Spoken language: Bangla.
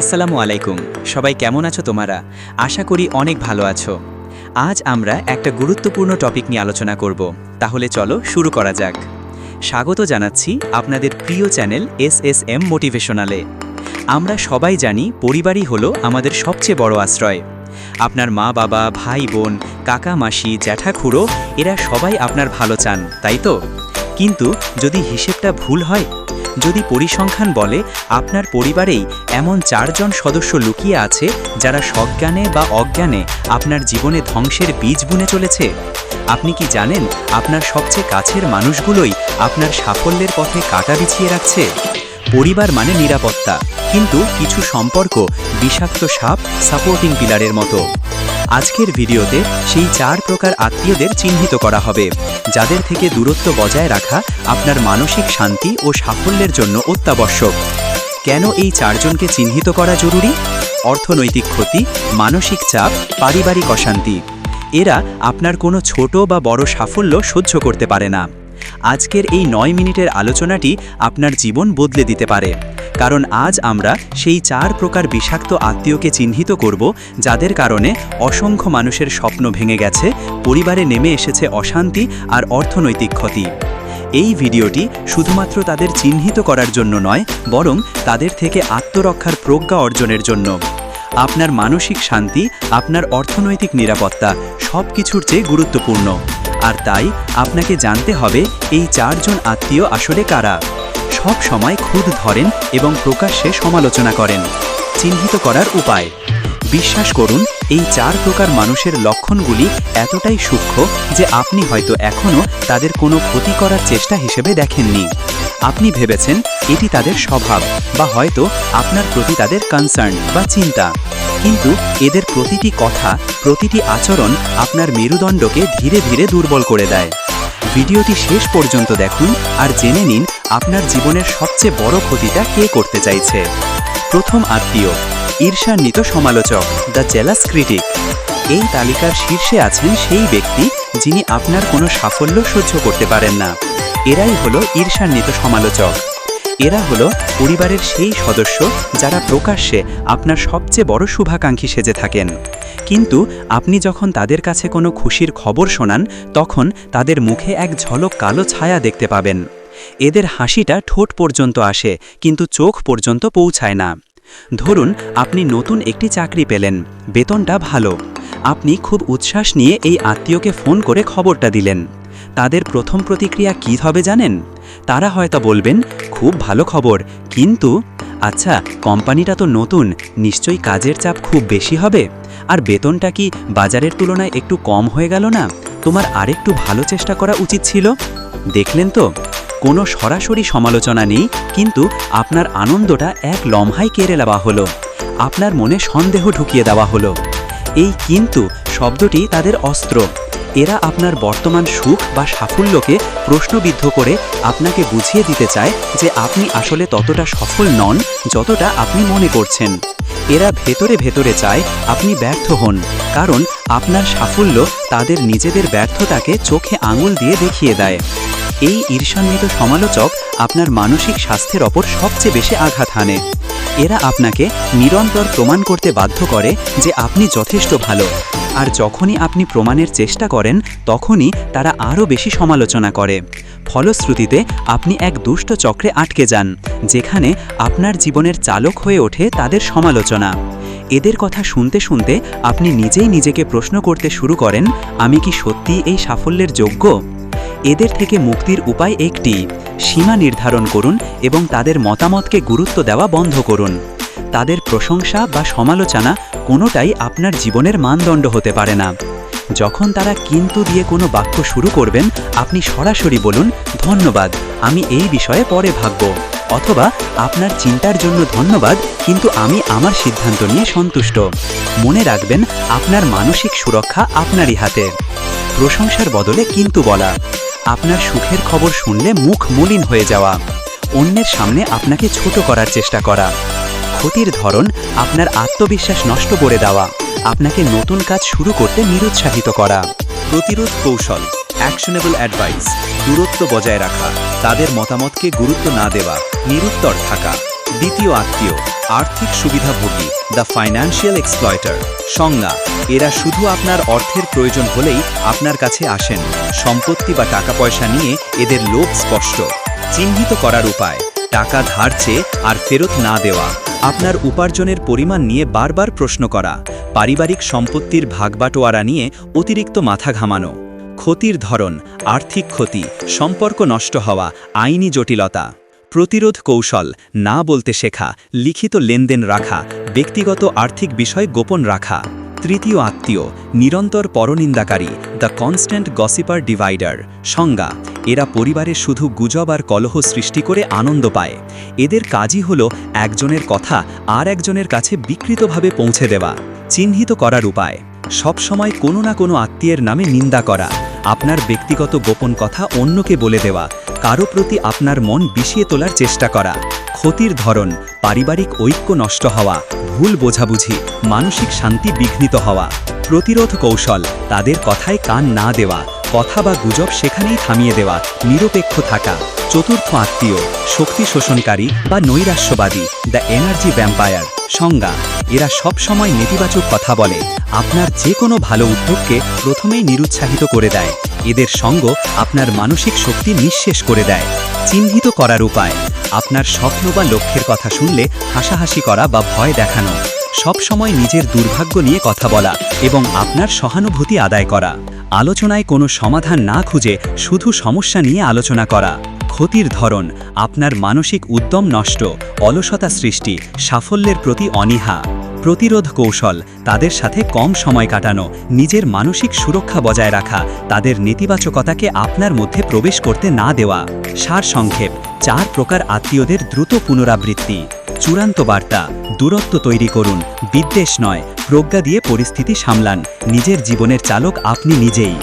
আসসালামু আলাইকুম। সবাই কেমন আছো তোমারা? আশা করি অনেক ভালো আছো। আজ আমরা একটা গুরুত্বপূর্ণ টপিক নিয়ে আলোচনা করব। তাহলে চলো শুরু করা যাক। স্বাগত জানাচ্ছি আপনাদের প্রিয় চ্যানেল এস এস এম মোটিভেশনালে। আমরা সবাই জানি পরিবারই হলো আমাদের সবচেয়ে বড় আশ্রয়। আপনার মা বাবা, ভাই বোন, কাকা মাসি, জ্যাঠা খুড়ো, এরা সবাই আপনার ভালো চান, তাই তো? কিন্তু যদি হিসেবটা ভুল হয় যদি পরিসংখ্যান বলে, আপনার পরিবারেই এমন চারজন সদস্য লুকিয়ে আছে যারা সজ্ঞানে বা অজ্ঞানে আপনার জীবনে ধ্বংসের বীজ বুনে চলেছে? আপনি কি জানেন আপনার সবচেয়ে কাছের মানুষগুলোই আপনার সাফল্যের পথে কাটা বিছিয়ে রাখছে? পরিবার মানে নিরাপত্তা, কিন্তু কিছু সম্পর্ক, বিষাক্ত সাপ সাপোর্টিং পিলারের মতো। আজকের ভিডিওতে সেই চার প্রকার আত্মীয়দের চিহ্নিত করা হবে, যাদের থেকে দূরত্ব বজায় রাখা আপনার মানসিক শান্তি ও সাফল্যের জন্য অত্যাবশ্যক। কেন এই চারজনকে চিহ্নিত করা জরুরি? অর্থনৈতিক ক্ষতি, মানসিক চাপ, পারিবারিক অশান্তি। এরা আপনার কোনো ছোট বা বড় সাফল্য সহ্য করতে পারে না। আজকের এই নয় মিনিটের আলোচনাটি আপনার জীবন বদলে দিতে পারে। কারণ আজ আমরা সেই চার প্রকার বিষাক্ত আত্মীয়কে চিহ্নিত করব, যাদের কারণে অসংখ্য মানুষের স্বপ্ন ভেঙে গেছে, পরিবারে নেমে এসেছে অশান্তি আর অর্থনৈতিক ক্ষতি। এই ভিডিওটি শুধুমাত্র তাদের চিহ্নিত করার জন্য নয়, বরং তাদের থেকে আত্মরক্ষার প্রজ্ঞা অর্জনের জন্য। আপনার মানসিক শান্তি, আপনার অর্থনৈতিক নিরাপত্তা সব কিছুর চেয়ে গুরুত্বপূর্ণ। আর তাই আপনাকে জানতে হবে, এই চারজন আত্মীয় আসলে কারা? সব সময় খুদ ধরেন এবং প্রকাশ্যে সমালোচনা করেন। চিহ্নিত করার উপায়। বিশ্বাস করুন, এই চার প্রকার মানুষের লক্ষণগুলি এতটাই সূক্ষ্ম যে আপনি হয়তো এখনও তাদের কোনো ক্ষতি করার চেষ্টা হিসেবে দেখেননি। আপনি ভেবেছেন, এটি তাদের স্বভাব বা হয়তো আপনার প্রতি তাদের কনসার্ন বা চিন্তা। কিন্তু এদের প্রতিটি কথা, প্রতিটি আচরণ আপনার মেরুদণ্ডকে ধীরে ধীরে দুর্বল করে দেয়। ভিডিওটি শেষ পর্যন্ত দেখুন আর জেনে নিন আপনার জীবনের সবচেয়ে বড় ক্ষতিটা কে করতে চাইছে? প্রথম আত্মীয়, ঈর্ষান্বিত সমালোচক, দ্য জেলাস ক্রিটিক। এই তালিকার শীর্ষে আছেন সেই ব্যক্তি যিনি আপনার কোনো সাফল্য সহ্য করতে পারেন না। এরাই হলো ঈর্ষান্বিত সমালোচক। এরা হলো পরিবারের সেই সদস্য যারা প্রকাশ্যে আপনার সবচেয়ে বড় শুভাকাঙ্ক্ষী সেজে থাকেন। কিন্তু আপনি যখন তাদের কাছে কোনো খুশির খবর শোনান, তখন তাদের মুখে এক ঝলক কালো ছায়া দেখতে পাবেন। এদের হাসিটা ঠোঁট পর্যন্ত আসে, কিন্তু চোখ পর্যন্ত পৌঁছায় না। ধরুন, আপনি নতুন একটি চাকরি পেলেন, বেতনটা ভালো। আপনি খুব উচ্ছ্বাস নিয়ে এই আত্মীয়কে ফোন করে খবরটা দিলেন। তাদের প্রথম প্রতিক্রিয়া কী হবে জানেন? তারা হয়তো বলবেন, খুব ভালো খবর। কিন্তু আচ্ছা কোম্পানিটা তো নতুন, নিশ্চয়ই কাজের চাপ খুব বেশি হবে? আর বেতনটা কি বাজারের তুলনায় একটু কম হয়ে গেল না? তোমার আরেকটু ভালো চেষ্টা করা উচিত ছিল? দেখলেন তো? কোনো সরাসরি সমালোচনা নেই, কিন্তু আপনার আনন্দটা এক লম্হাই কেড়ে নেওয়া হলো। আপনার মনে সন্দেহ ঢুকিয়ে দেওয়া হলো। এই কিন্তু শব্দটি তাদের অস্ত্র। এরা আপনার বর্তমান সুখ বা সাফল্যকে প্রশ্নবিদ্ধ করে আপনাকে বুঝিয়ে দিতে চায় যে আপনি আসলে ততটা সফল নন যতটা আপনি মনে করছেন। এরা ভেতরে ভেতরে চায় আপনি ব্যর্থ হন, কারণ আপনার সাফল্য তাদের নিজেদের ব্যর্থতাকে চোখে আঙুল দিয়ে দেখিয়ে দেয়। এই ঈর্ষান্বিত সমালোচক আপনার মানসিক স্বাস্থ্যের ওপর সবচেয়ে বেশি আঘাত হানে। এরা আপনাকে নিরন্তর প্রমাণ করতে বাধ্য করে যে আপনি যথেষ্ট ভালো। আর যখনই আপনি প্রমাণের চেষ্টা করেন, তখনই তারা আরও বেশি সমালোচনা করে। ফলশ্রুতিতে, আপনি এক দুষ্ট চক্রে আটকে যান, যেখানে আপনার জীবনের চালক হয়ে ওঠে তাদের সমালোচনা। এদের কথা শুনতে শুনতে আপনি নিজেই নিজেকে প্রশ্ন করতে শুরু করেন, আমি কি সত্যি এই সাফল্যের যোগ্য? এদের থেকে মুক্তির উপায় একটি। সীমা নির্ধারণ করুন এবং তাদের মতামতকে গুরুত্ব দেওয়া বন্ধ করুন। তাদের প্রশংসা বা সমালোচনা কোনোটাই আপনার জীবনের মানদণ্ড হতে পারে না। যখন তারা কিন্তু দিয়ে কোনো বাক্য শুরু করবেন, আপনি সরাসরি বলুন, ধন্যবাদ, আমি এই বিষয়ে পরে ভাবব। অথবা, আপনার চিন্তার জন্য ধন্যবাদ, কিন্তু আমি আমার সিদ্ধান্ত নিয়ে সন্তুষ্ট। মনে রাখবেন, আপনার মানসিক সুরক্ষা আপনারই হাতে। প্রশংসার বদলে কিন্তু বলা। আপনার সুখের খবর শুনলে মুখ মলিন হয়ে যাওয়া। অন্যের সামনে আপনাকে ছোট করার চেষ্টা করা। ক্ষতির ধরন আপনার আত্মবিশ্বাস নষ্ট করে দেওয়া, আপনাকে নতুন কাজ শুরু করতে নিরুৎসাহিত করা। প্রতিরোধ কৌশল অ্যাকশনেবল অ্যাডভাইস দূরত্ব বজায় রাখা, তাদের মতামতকে গুরুত্ব না দেওয়া, নিরুত্তর থাকা। দ্বিতীয় আত্মীয়, আর্থিক সুবিধাভোগী দ্য ফাইন্যান্সিয়াল এক্সপ্লয়টার সংজ্ঞা, এরা শুধু আপনার অর্থের প্রয়োজন হলেই আপনার কাছে আসেন। সম্পত্তি বা টাকা পয়সা নিয়ে এদের লোভ স্পষ্ট। চিহ্নিত করার উপায় টাকা ধার চেয়ে আর ফেরত না দেওয়া। আপনার উপার্জনের পরিমাণ নিয়ে বারবার প্রশ্ন করা। পারিবারিক সম্পত্তির ভাগবাটোয়ারা নিয়ে অতিরিক্ত মাথা ঘামানো। ক্ষতির ধরন, আর্থিক ক্ষতি, সম্পর্ক নষ্ট হওয়া, আইনি জটিলতা। প্রতিরোধ কৌশল, না বলতে শেখা, লিখিত লেনদেন রাখা, ব্যক্তিগত আর্থিক বিষয় গোপন রাখা। তৃতীয় আত্মীয়, নিরন্তর পরনিন্দাকারী দ্য কনস্ট্যান্ট গসিপার ডিভাইডার, সংজ্ঞা, এরা পরিবারে শুধু গুজব আর কলহ সৃষ্টি করে আনন্দ পায়। এদের কাজই হল একজনের কথা আর একজনের কাছে বিকৃতভাবে পৌঁছে দেওয়া, চিহ্নিত করার উপায়। সবসময় কোনো না কোনো আত্মীয়ের নামে নিন্দা করা, আপনার ব্যক্তিগত গোপন কথা অন্যকে বলে দেওয়া, কারও প্রতি আপনার মন বিষিয়ে তোলার চেষ্টা করা, ক্ষতির ধরন, পারিবারিক ঐক্য নষ্ট হওয়া, ভুল বোঝাবুঝি, মানসিক শান্তি বিঘ্নিত হওয়া। প্রতিরোধ কৌশল, তাদের কথায় কান না দেওয়া, কথা বা গুজব সেখানেই থামিয়ে দেওয়া, নিরপেক্ষ থাকা, চতুর্থ আত্মীয়, শক্তি শোষণকারী বা নৈরাশ্যবাদী, দ্য এনার্জি ভ্যাম্পায়ার, সংজ্ঞা, এরা সব সময় নেতিবাচক কথা বলে, আপনার যে কোনো ভালো উদ্যোগকে প্রথমেই নিরুৎসাহিত করে দেয়, এদের সঙ্গ আপনার মানসিক শক্তি নিঃশেষ করে দেয়, চিহ্নিত করার উপায়, আপনার স্বপ্ন বা লক্ষ্যের কথা শুনলে হাসাহাসি করা বা ভয় দেখানো। সব সময় নিজের দুর্ভাগ্য নিয়ে কথা বলা এবং আপনার সহানুভূতি আদায় করা। আলোচনায় কোনো সমাধান না খুঁজে শুধু সমস্যা নিয়ে আলোচনা করা। ক্ষতির ধরন, আপনার মানসিক উদ্যম নষ্ট, অলসতা সৃষ্টি, সাফল্যের প্রতি অনীহা, প্রতিরোধ কৌশল, তাদের সাথে কম সময় কাটানো, নিজের মানসিক সুরক্ষা বজায় রাখা, তাদের নেতিবাচকতাকে আপনার মধ্যে প্রবেশ করতে না দেওয়া সার সংক্ষেপ চার প্রকার আত্মীয়দের দ্রুত পুনরাবৃত্তি। চূড়ান্ত বার্তা, দূরত্ব তৈরি করুন, বিদ্বেষ নয়, প্রজ্ঞা দিয়ে পরিস্থিতি সামলান, নিজের জীবনের চালক আপনি নিজেই।